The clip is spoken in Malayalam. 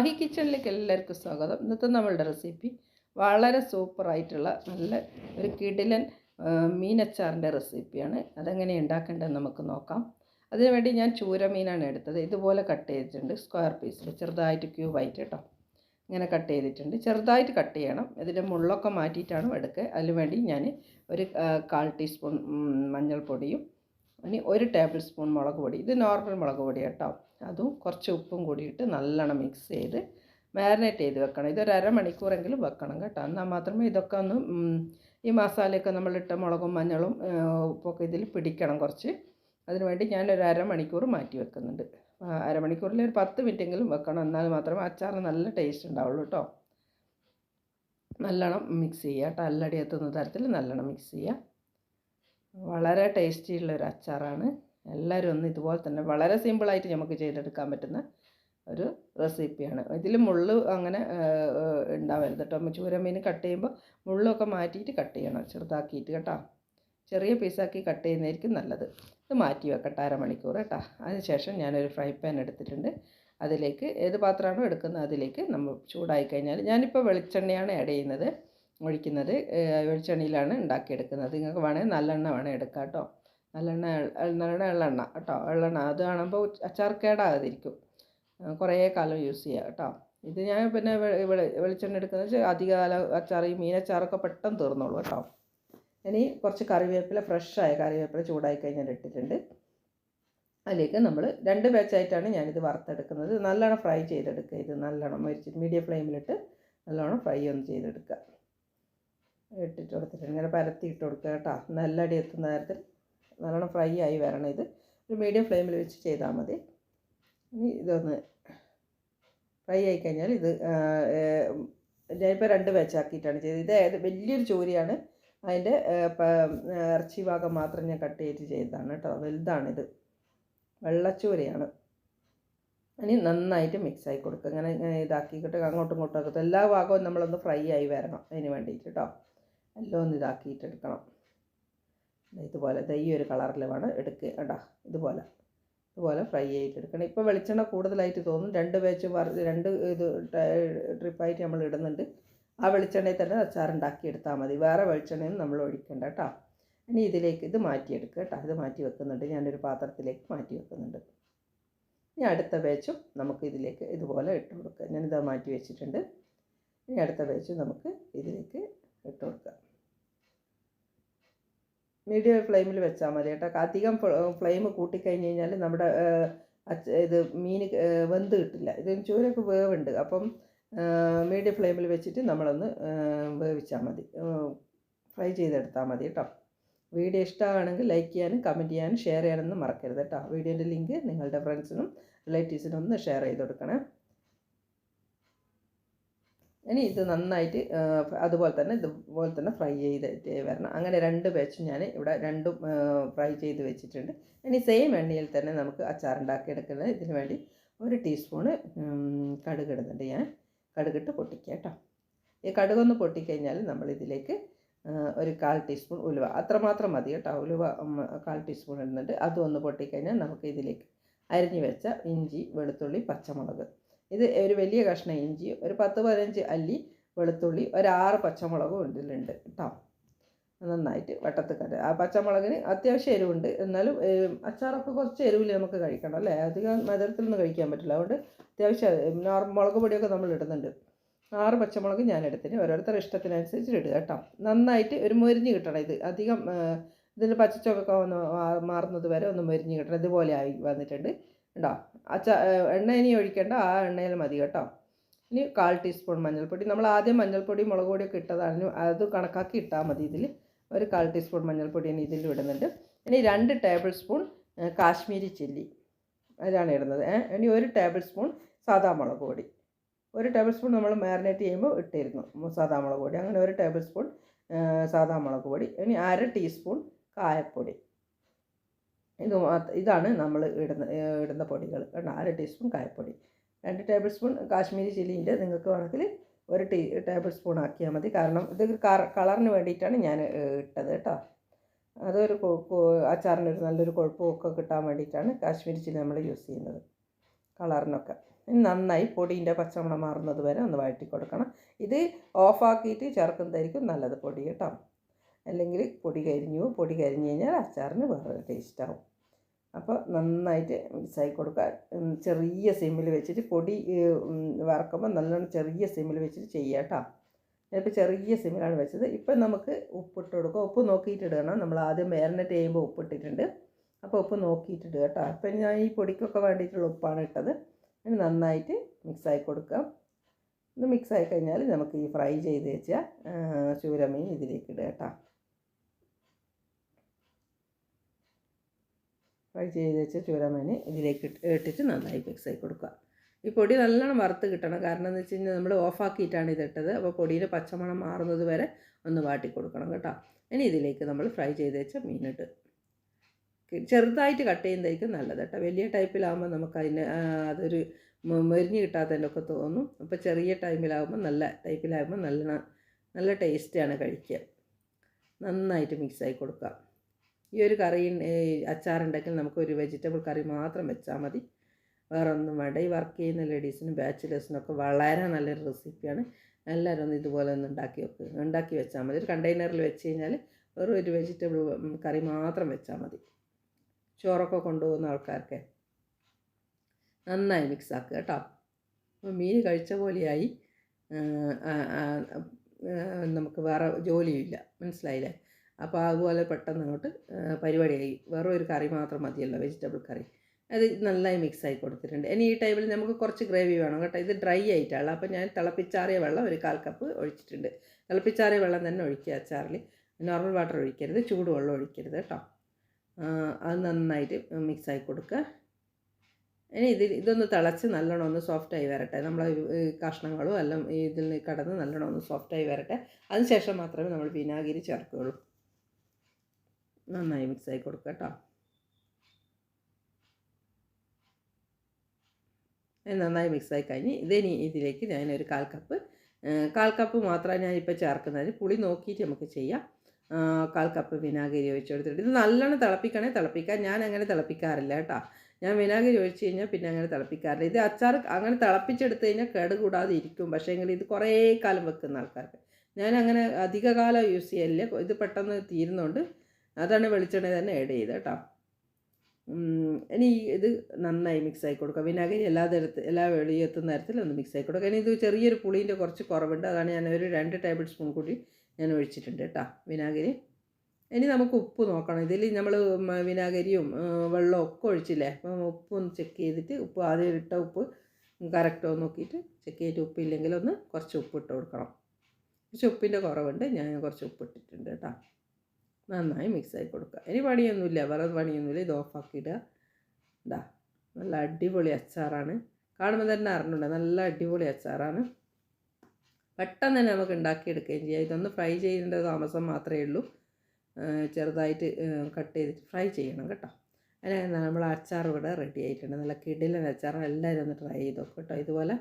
മാഹി കിച്ചണിലേക്ക് എല്ലാവർക്കും സ്വാഗതം. ഇന്നത്തെ നമ്മളുടെ റെസിപ്പി വളരെ സൂപ്പറായിട്ടുള്ള നല്ല ഒരു കിടിലൻ മീനച്ചാറിന്റെ റെസിപ്പിയാണ്. അതെങ്ങനെ ഉണ്ടാക്കേണ്ടതെന്ന് നമുക്ക് നോക്കാം. അതിനുവേണ്ടി ഞാൻ ചൂര മീനാണ് എടുത്തത്. ഇതുപോലെ കട്ട് ചെയ്തിട്ടുണ്ട്. സ്ക്വയർ പീസിൽ ചെറുതായിട്ട് ക്യൂബായിട്ട് കേട്ടോ. ഇങ്ങനെ കട്ട് ചെയ്തിട്ടുണ്ട്. ചെറുതായിട്ട് കട്ട് ചെയ്യണം. ഇതിന്റെ മുള്ളൊക്കെ മാറ്റിയിട്ടാണ് എടുക്കുക. അതിനുവേണ്ടി ഞാൻ ഒരു കാൽ ടീസ്പൂൺ മഞ്ഞൾപ്പൊടിയും ഇനി ഒരു ടേബിൾ സ്പൂൺ മുളക് പൊടി. ഇത് നോർമൽ മുളക് പൊടി കേട്ടോ. അതും കുറച്ച് ഉപ്പും കൂടിയിട്ട് നല്ലോണം മിക്സ് ചെയ്ത് മാരിനേറ്റ് ചെയ്ത് വെക്കണം. ഇതൊരു അരമണിക്കൂറെങ്കിലും വെക്കണം കേട്ടോ. എന്നാൽ മാത്രമേ ഇതൊക്കെ ഒന്ന് ഈ മസാലയൊക്കെ നമ്മളിട്ട മുളകും മഞ്ഞളും ഉപ്പൊക്കെ ഇതിൽ പിടിക്കണം കുറച്ച്. അതിനുവേണ്ടി ഞാനൊരു അരമണിക്കൂർ മാറ്റി വെക്കുന്നുണ്ട്. അരമണിക്കൂറിൽ ഒരു പത്ത് മിനിറ്റെങ്കിലും വെക്കണം. എന്നാൽ മാത്രമേ അച്ചാർ നല്ല ടേസ്റ്റ് ഉണ്ടാവുള്ളൂ കേട്ടോ. നല്ലോണം മിക്സ് ചെയ്യുക കേട്ടോ. അല്ലടി എത്തുന്ന തരത്തിൽ നല്ലോണം മിക്സ് ചെയ്യുക വളരെ ടേസ്റ്റി ഉള്ള ഒരു അച്ചാറാണ്. എല്ലാവരും ഒന്ന് ഇതുപോലെ തന്നെ വളരെ സിമ്പിളായിട്ട് നമുക്ക് ചെയ്തെടുക്കാൻ പറ്റുന്ന ഒരു റെസിപ്പിയാണ് ഇതിൽ മുള്ള് അങ്ങനെ ഉണ്ടാവരുത് കേട്ടോ. ചൂരമീൻ കട്ട് ചെയ്യുമ്പോൾ മുള്ളൊക്കെ മാറ്റിയിട്ട് കട്ട് ചെയ്യണം. ചെറുതാക്കിയിട്ട് കേട്ടോ. ചെറിയ പീസാക്കി കട്ട് ചെയ്യുന്നതായിരിക്കും നല്ലത്. ഇത് മാറ്റി വെക്കട്ടെ അരമണിക്കൂർ കേട്ടോ. അതിനുശേഷം ഞാനൊരു ഫ്രൈ പാൻ എടുത്തിട്ടുണ്ട്. അതിലേക്ക് ഏത് പാത്രമാണോ എടുക്കുന്നത് അതിലേക്ക് നമ്മൾ ചൂടായി കഴിഞ്ഞാൽ ഞാനിപ്പോൾ വെളിച്ചെണ്ണയാണ് ആഡ് ചെയ്യുന്നത്. ഒഴിക്കുന്നത് വെളിച്ചെണ്ണയിലാണ് ഉണ്ടാക്കിയെടുക്കുന്നത്. നിങ്ങൾക്ക് വേണമെങ്കിൽ നല്ലെണ്ണ വേണേൽ എടുക്കാം കേട്ടോ. നല്ലെണ്ണ നല്ലെണ്ണ എള്ളെണ്ണ കേട്ടോ എള്ളെണ്ണ അത് കാണുമ്പോൾ അച്ചാർ കുറേ കാലം യൂസ് ചെയ്യാം കേട്ടോ. ഇത് ഞാൻ പിന്നെ വെളിച്ചെണ്ണ എടുക്കുന്നത് വെച്ചാൽ അധിക കാലം അച്ചാർ ഈ മീനച്ചാറൊക്കെ പെട്ടെന്ന് തീർന്നോളൂ കേട്ടോ. ഇനി കുറച്ച് കറിവേപ്പില ഫ്രഷായ കറിവേപ്പില ചൂടായി കഴിഞ്ഞാൽ ഇട്ടിട്ടുണ്ട്. അതിലേക്ക് നമ്മൾ രണ്ട് ബാച്ചായിട്ടാണ് ഞാനിത് വറുത്തെടുക്കുന്നത്. നല്ലോണം ഫ്രൈ ചെയ്തെടുക്കുക. ഇത് നല്ലോണം മരിച്ചിട്ട് മീഡിയം ഫ്ലെയിമിലിട്ട് നല്ലോണം ഫ്രൈ ഒന്ന് ചെയ്തെടുക്കുക. ഇട്ടിട്ട് കൊടുത്തിട്ടുണ്ട്. ഇങ്ങനെ പരത്തി ഇട്ട് കൊടുക്കുക കേട്ടോ. നല്ല അടി എത്തുന്ന നേരത്തിൽ നല്ലോണം ഫ്രൈ ആയി വരണം ഇത്. ഒരു മീഡിയം ഫ്ലെയിമിൽ വെച്ച് ചെയ്താൽ മതി. ഇനി ഇതൊന്ന് ഫ്രൈ ആയി കഴിഞ്ഞാൽ ഇത് ഞാനിപ്പോൾ രണ്ട് വെച്ചാക്കിയിട്ടാണ് ചെയ്തത്. ഇത് ഏത് വലിയൊരു ചോരിയാണ്. അതിന്റെ ഇറച്ചി ഭാഗം മാത്രം ഞാൻ കട്ട് ചെയ്ത് ചെയ്തതാണ് കേട്ടോ. വലുതാണിത്. വെള്ളച്ചൂരയാണ്. ഇനി നന്നായിട്ട് മിക്സ് ആയി കൊടുക്കുക. ഇങ്ങനെ ഇങ്ങനെ ഇതാക്കിയിട്ട് അങ്ങോട്ടും ഇങ്ങോട്ടും ഒക്കെ എല്ലാ ഭാഗവും നമ്മളൊന്ന് ഫ്രൈ ആയി വരണം. അതിന് വേണ്ടിയിട്ട് കേട്ടോ. എല്ലാം ഒന്ന് ഇതാക്കിയിട്ട് എടുക്കണം ഇതുപോലെ ദൈ ഒരു കളറിൽ വേണം എടുക്കുക കേട്ടോ ഇതുപോലെ ഇതുപോലെ ഫ്രൈ ആയിട്ട് എടുക്കണം ഇപ്പോൾ വെളിച്ചെണ്ണ കൂടുതലായിട്ട് തോന്നും. രണ്ട് വറ രണ്ട് ഇത് ട്രിപ്പായിട്ട് നമ്മൾ ഇടുന്നുണ്ട്. ആ വെളിച്ചെണ്ണയിൽ തന്നെ അച്ചാറുണ്ടാക്കി എടുത്താൽ മതി. വേറെ വെളിച്ചെണ്ണയൊന്നും നമ്മൾ ഒഴിക്കണ്ട കേട്ടോ. ഇനി ഇതിലേക്ക് ഇത് മാറ്റിയെടുക്കുക കേട്ടോ. ഇത് മാറ്റി വെക്കുന്നുണ്ട്. ഞാനൊരു പാത്രത്തിലേക്ക് മാറ്റി വെക്കുന്നുണ്ട്. ഇനി അടുത്ത ബാച്ചും നമുക്ക് ഇതിലേക്ക് ഇതുപോലെ ഇട്ട് കൊടുക്കുക ഞാനിത് മാറ്റി വെച്ചിട്ടുണ്ട്. ഇനി അടുത്ത പേച്ചും നമുക്ക് ഇതിലേക്ക് ഇട്ട് കൊടുക്കുക മീഡിയം ഫ്ലെയിമിൽ വെച്ചാൽ മതി കേട്ടോ. അധികം ഫ്ലെയിം കൂട്ടിക്കഴിഞ്ഞ് കഴിഞ്ഞാൽ നമ്മുടെ ഇത് മീൻ വെന്ത് കിട്ടില്ല. ഇത് ചൂരൊക്കെ വേവുണ്ട്. അപ്പം മീഡിയം ഫ്ലെയിമിൽ വെച്ചിട്ട് നമ്മളൊന്ന് വേവിച്ചാൽ മതി. ഫ്രൈ ചെയ്തെടുത്താൽ മതി കേട്ടോ. വീഡിയോ ഇഷ്ടമാണെങ്കിൽ ലൈക്ക് ചെയ്യാനും കമന്റ് ചെയ്യാനും ഷെയർ ചെയ്യാനൊന്നും മറക്കരുത് കേട്ടോ. വീഡിയോന്റെ ലിങ്ക് നിങ്ങളുടെ ഫ്രണ്ട്സിനും റിലേറ്റീവ്സിനും ഒന്ന് ഷെയർ ചെയ്ത് കൊടുക്കണേ. ഇനി ഇത് നന്നായിട്ട് അതുപോലെ തന്നെ ഇതുപോലെ തന്നെ ഫ്രൈ ചെയ്തിട്ട് വരണം. അങ്ങനെ രണ്ട് ബാച്ചും ഞാൻ ഇവിടെ രണ്ടും ഫ്രൈ ചെയ്ത് വെച്ചിട്ടുണ്ട്. ഇനി സെയിം എണ്ണയിൽ തന്നെ നമുക്ക് അച്ചാർ ഉണ്ടാക്കിയെടുക്കുന്നത് ഇതിന് വേണ്ടി ഒരു ടീസ്പൂണ് കടുക് ഇടുന്നുണ്ട് ഞാൻ. കടുകിട്ട് പൊട്ടിക്കുക കേട്ടോ. ഈ കടുകൊന്ന് പൊട്ടിക്കഴിഞ്ഞാൽ നമ്മൾ ഇതിലേക്ക് ഒരു കാൽ ടീസ്പൂൺ ഉലുവ. അത്രമാത്രം മതി കേട്ടോ. ഉലുവ കാൽ ടീസ്പൂൺ ഇടുന്നുണ്ട്. അതും ഒന്ന് പൊട്ടിക്കഴിഞ്ഞാൽ നമുക്ക് ഇതിലേക്ക് അരിഞ്ഞു വെച്ച ഇഞ്ചി വെളുത്തുള്ളി പച്ചമുളക് ഇത് ഒരു വലിയ കഷ്ണം ഇഞ്ചി ഒരു പത്ത് പതിനഞ്ച് അല്ലി വെളുത്തുള്ളി ഒരാറ് പച്ചമുളകും ഇതിലുണ്ട് കേട്ടോ നന്നായിട്ട് വട്ടത്ത് കര ആ പച്ചമുളകിന് അത്യാവശ്യം എരിവുണ്ട്. എന്നാലും അച്ചാറൊക്കെ കുറച്ച് എരിവിൽ നമുക്ക് കഴിക്കണം അല്ലേ? അധികം മധുരത്തിലൊന്നും കഴിക്കാൻ പറ്റില്ല. അതുകൊണ്ട് അത്യാവശ്യം നോർമൽ മുളക് പൊടിയൊക്കെ നമ്മൾ ഇടുന്നുണ്ട്. ആറ് പച്ചമുളക് ഞാൻ എടുത്തിന്. ഓരോരുത്തരുടെ ഇഷ്ടത്തിനനുസരിച്ച് ഇടുക കേട്ടോ നന്നായിട്ട് ഒരു മൊരിഞ്ഞ് കിട്ടണം ഇത്. അധികം ഇതിന്റെ പച്ചച്ചൊക്കെ ഒന്ന് മാറുന്നത് വരെ ഒന്ന് മൊരിഞ്ഞ് കിട്ടണം. ഇതുപോലെ ആയി വന്നിട്ടുണ്ട്. കേട്ടോ അച്ച എണ്ണ ഇനി ഒഴിക്കേണ്ട ആ എണ്ണയിൽ മതി കേട്ടോ. ഇനി കാൽ ടീസ്പൂൺ മഞ്ഞൾപ്പൊടി. നമ്മൾ ആദ്യം മഞ്ഞൾപ്പൊടി മുളക് പൊടിയൊക്കെ ഇട്ടതാണ്. അത് കണക്കാക്കി ഇട്ടാൽ മതി ഇതിൽ ഒരു കാൽ ടീസ്പൂൺ മഞ്ഞൾപ്പൊടി ഇനി ഇതിൽ ഇടുന്നുണ്ട്. ഇനി രണ്ട് ടേബിൾ സ്പൂൺ കാശ്മീരി ചില്ലി. അതാണ് ഇടുന്നത്. ഇനി ഒരു ടേബിൾ സ്പൂൺ സാദാ മുളക് പൊടി. ഒരു ടേബിൾ സ്പൂൺ നമ്മൾ മാരിനേറ്റ് ചെയ്യുമ്പോൾ ഇട്ടിരുന്നു സാദാ മുളക് പൊടി. അങ്ങനെ ഒരു ടേബിൾ സ്പൂൺ സാദാ മുളക് പൊടി. ഇനി അര ടീസ്പൂൺ കായപ്പൊടി. ഇത് ഇതാണ് നമ്മൾ ഇടുന്ന ഇടുന്ന പൊടികൾ കേട്ടോ അര ടീസ്പൂൺ കായപ്പൊടി. രണ്ട് ടേബിൾ സ്പൂൺ കാശ്മീരി ചില്ലിന്റെ നിങ്ങൾക്ക് വേണമെങ്കിൽ ഒരു ടീ ടേബിൾ സ്പൂൺ ആക്കിയാൽ മതി. കാരണം ഇത് കളറിന് വേണ്ടിയിട്ടാണ് ഞാൻ ഇട്ടത് കേട്ടോ. അതൊരു അച്ചാറിനൊരു നല്ലൊരു കുഴപ്പമൊക്കെ കിട്ടാൻ വേണ്ടിയിട്ടാണ് കാശ്മീരി ചില്ലി നമ്മൾ യൂസ് ചെയ്യുന്നത്. കളറിനൊക്കെ. നന്നായി പൊടീന്റെ പച്ചമണം മാറുന്നത് വരെ ഒന്ന് വഴറ്റി കൊടുക്കണം. ഇത് ഓഫാക്കിയിട്ട് ചേർക്കുന്നതായിരിക്കും നല്ലത് പൊടി കേട്ടോ. അല്ലെങ്കിൽ പൊടി കരിഞ്ഞു പൊടി കരിഞ്ഞു കഴിഞ്ഞാൽ അച്ചാറിന് വേറെ ടേസ്റ്റ് ആവും. അപ്പോൾ നന്നായിട്ട് മിക്സായി കൊടുക്കുക. ചെറിയ സിമ്മിൽ വെച്ചിട്ട് പൊടി വറക്കുമ്പോൾ നല്ലോണം ചെറിയ സിമ്മിൽ വെച്ചിട്ട് ചെയ്യുക കേട്ടോ. ഞാനിപ്പോൾ ചെറിയ സിമ്മിലാണ് വെച്ചത്. ഇപ്പം നമുക്ക് ഉപ്പിട്ട് കൊടുക്കുക. ഉപ്പ് നോക്കിയിട്ട് ഇടണം. നമ്മൾ ആദ്യം മാരിനേറ്റ് ചെയ്യുമ്പോൾ ഉപ്പിട്ടിട്ടുണ്ട്. അപ്പോൾ ഉപ്പ് നോക്കിയിട്ട് കേട്ടോ. അപ്പം ഞാൻ ഈ പൊടിക്കൊക്കെ വേണ്ടിയിട്ടുള്ള ഉപ്പാണ് ഇട്ടത്. അതിന് നന്നായിട്ട് മിക്സായി കൊടുക്കാം ഇത് മിക്സായി കഴിഞ്ഞാൽ നമുക്ക് ഈ ഫ്രൈ ചെയ്ത് വെച്ച ചൂരമീൻ ഇതിലേക്ക് ഇടുക കേട്ടോ. ഫ്രൈ ചെയ്ത് വെച്ച ചൂരമീൻ ഇതിലേക്ക് ഇട്ട് ഇട്ടിട്ട് നന്നായി മിക്സ് ആയി കൊടുക്കുക. ഈ പൊടി നല്ലോണം വറുത്ത് കിട്ടണം. കാരണം എന്ന് വെച്ച് കഴിഞ്ഞാൽ നമ്മൾ ഓഫാക്കിയിട്ടാണ് ഇതിട്ടത് അപ്പോൾ പൊടിയിൽ പച്ചമണം മാറുന്നത് വരെ ഒന്ന് വാട്ടി കൊടുക്കണം കേട്ടോ. ഇനി ഇതിലേക്ക് നമ്മൾ ഫ്രൈ ചെയ്ത് വെച്ച മീനിട്ട്. ചെറുതായിട്ട് കട്ട് ചെയ്യുന്നതായിരിക്കും നല്ലത് കേട്ടോ. വലിയ ടൈപ്പിലാകുമ്പോൾ നമുക്ക് അതിന് അതൊരു മെരിഞ്ഞ് കിട്ടാത്തതിന്റെയൊക്കെ തോന്നും. അപ്പോൾ ചെറിയ ടൈമിലാകുമ്പോൾ നല്ല ടൈപ്പിലാകുമ്പോൾ നല്ല നല്ല ടേസ്റ്റാണ് കഴിക്കുക. നന്നായിട്ട് മിക്സ് ആയി കൊടുക്കുക. ഈ ഒരു കറി അച്ചാറുണ്ടെങ്കിൽ നമുക്കൊരു വെജിറ്റബിൾ കറി മാത്രം വെച്ചാൽ മതി. വേറെ ഒന്നും വേണ്ട. ഈ വർക്ക് ചെയ്യുന്ന ലേഡീസിനും ബാച്ചിലേഴ്സിനൊക്കെ വളരെ നല്ലൊരു റെസിപ്പിയാണ് എല്ലാവരും ഒന്ന് ഇതുപോലെ ഒന്ന് ഉണ്ടാക്കി വെക്ക് ഉണ്ടാക്കി വെച്ചാൽ മതി. ഒരു കണ്ടെയ്നറിൽ വെച്ച് കഴിഞ്ഞാൽ വെറും ഒരു വെജിറ്റബിൾ കറി മാത്രം വെച്ചാൽ മതി. ചോറൊക്കെ കൊണ്ടുപോകുന്ന ആൾക്കാർക്ക് നന്നായി മിക്സ് ആക്കുക കേട്ടോ. അപ്പോൾ മീൻ കഴിച്ച പോലെയായി. നമുക്ക് വേറെ ജോലിയില്ല മനസ്സിലായില്ലേ? അപ്പോൾ അതുപോലെ പെട്ടെന്ന് അങ്ങോട്ട് പരിപാടിയായി. വെറും കറി മാത്രം മതിയല്ലോ വെജിറ്റബിൾ കറി. അത് നന്നായി മിക്സ് ആയി കൊടുത്തിട്ടുണ്ട്. ഇനി ഈ ടൈമിൽ നമുക്ക് കുറച്ച് ഗ്രേവി വേണം കേട്ടോ. ഇത് ഡ്രൈ ആയിട്ടാണ്. അപ്പോൾ ഞാൻ തിളപ്പിച്ചാറിയ വെള്ളം ഒരു കാൽ കപ്പ് ഒഴിച്ചിട്ടുണ്ട്. തിളപ്പിച്ചാറിയ വെള്ളം തന്നെ ഒഴിക്കുക അച്ചാറിൽ. നോർമൽ വാട്ടർ ഒഴിക്കരുത് ചൂടുവെള്ളം ഒഴിക്കരുത് കേട്ടോ. അത് നന്നായിട്ട് മിക്സായി കൊടുക്കുക. ഇനി ഇതിൽ ഇതൊന്ന് തിളച്ച് നല്ലോണം ഒന്ന് സോഫ്റ്റായി വരട്ടെ. നമ്മൾ കഷ്ണങ്ങളും എല്ലാം ഇതിൽ കടന്ന് നല്ലോണം ഒന്ന് സോഫ്റ്റായി വരട്ടെ. അതിനുശേഷം മാത്രമേ നമ്മൾ വിനാഗിരി ചേർക്കുകയുള്ളൂ. നന്നായി മിക്സായി കൊടുക്കുക കേട്ടോ നന്നായി മിക്സായി കഴിഞ്ഞ് ഇതിനി ഇതിലേക്ക് ഞാനൊരു കാൽ കപ്പ് കാൽ കപ്പ് മാത്രമാണ് ഞാനിപ്പോൾ ചേർക്കുന്നത്. പുളി നോക്കിയിട്ട് നമുക്ക് ചെയ്യാം. കാൽ കപ്പ് വിനാഗിരി ഒഴിച്ച് കൊടുത്തിട്ട് ഇത് നല്ലോണം തിളപ്പിക്കണേ തിളപ്പിക്കാൻ ഞാൻ അങ്ങനെ തിളപ്പിക്കാറില്ല കേട്ടോ. ഞാൻ വിനാഗിരി ഒഴിച്ച് കഴിഞ്ഞാൽ പിന്നെ അങ്ങനെ തിളപ്പിക്കാറില്ല. ഇത് അച്ചാർ അങ്ങനെ തിളപ്പിച്ചെടുത്ത് കഴിഞ്ഞാൽ കേട് കൂടാതെ ഇരിക്കും. പക്ഷേ എങ്കിൽ ഇത് കുറേ കാലം വെക്കുന്ന ആൾക്കാർക്ക്. ഞാൻ അങ്ങനെ അധിക കാലം യൂസ് ചെയ്യലില്ല. ഇത് പെട്ടെന്ന് തീരുന്നുണ്ട് അതാണ് വെളിച്ചെണ്ണ തന്നെ ആഡ് ചെയ്ത് കേട്ടോ. ഇനി ഇത് നന്നായി മിക്സ് ആയി കൊടുക്കുക. വിനാഗിരി എല്ലാ തരത്തിൽ എല്ലാ വെളിയെത്തുന്ന തരത്തിൽ ഒന്ന് മിക്സ് ആയി കൊടുക്കുക. ഇനി ഇത് ചെറിയൊരു പുളീന്റെ കുറച്ച് കുറവുണ്ട്. അതാണ് ഞാൻ ഒരു രണ്ട് ടേബിൾ സ്പൂൺ കൂടി ഞാൻ ഒഴിച്ചിട്ടുണ്ട് കേട്ടോ വിനാഗിരി. ഇനി നമുക്ക് ഉപ്പ് നോക്കണം. ഇതിൽ നമ്മൾ വിനാഗിരിയും വെള്ളവും ഒക്കെ ഒഴിച്ചില്ലേ? അപ്പം ഉപ്പ് ഒന്ന് ചെക്ക് ചെയ്തിട്ട് ഉപ്പ് ആദ്യം ഇട്ട ഉപ്പ് കറക്റ്റോ നോക്കിയിട്ട് ചെക്ക് ചെയ്തിട്ട് ഉപ്പില്ലെങ്കിൽ ഒന്ന് കുറച്ച് ഉപ്പ് ഇട്ട് കൊടുക്കണം. കുറച്ച് ഉപ്പിന്റെ കുറവുണ്ട്. ഞാൻ കുറച്ച് ഉപ്പ് ഇട്ടിട്ടുണ്ട് കേട്ടോ. നന്നായി മിക്സ് ആയി കൊടുക്കുക ഇനി പണിയൊന്നുമില്ല. വേറെ പണിയൊന്നുമില്ല. ഇത് ഓഫാക്കിയിടുക ഇതാ നല്ല അടിപൊളി അച്ചാറാണ്. കാണുമ്പോൾ തന്നെ അറിഞ്ഞുണ്ട് നല്ല അടിപൊളി അച്ചാറാണ്. പെട്ടെന്ന് തന്നെ നമുക്ക് ഉണ്ടാക്കിയെടുക്കുകയും ചെയ്യാം. ഇതൊന്ന് ഫ്രൈ ചെയ്യേണ്ട താമസം മാത്രമേ ഉള്ളൂ. ചെറുതായിട്ട് കട്ട് ചെയ്തിട്ട് ഫ്രൈ ചെയ്യണം കേട്ടോ. അങ്ങനെ നമ്മൾ അച്ചാർ ഇവിടെ റെഡി ആയിട്ടുണ്ട്. നല്ല കിടിലൻ അച്ചാർ. എല്ലാവരും ഒന്ന് ട്രൈ ചെയ്ത് നോക്കും കേട്ടോ. ഇതുപോലെ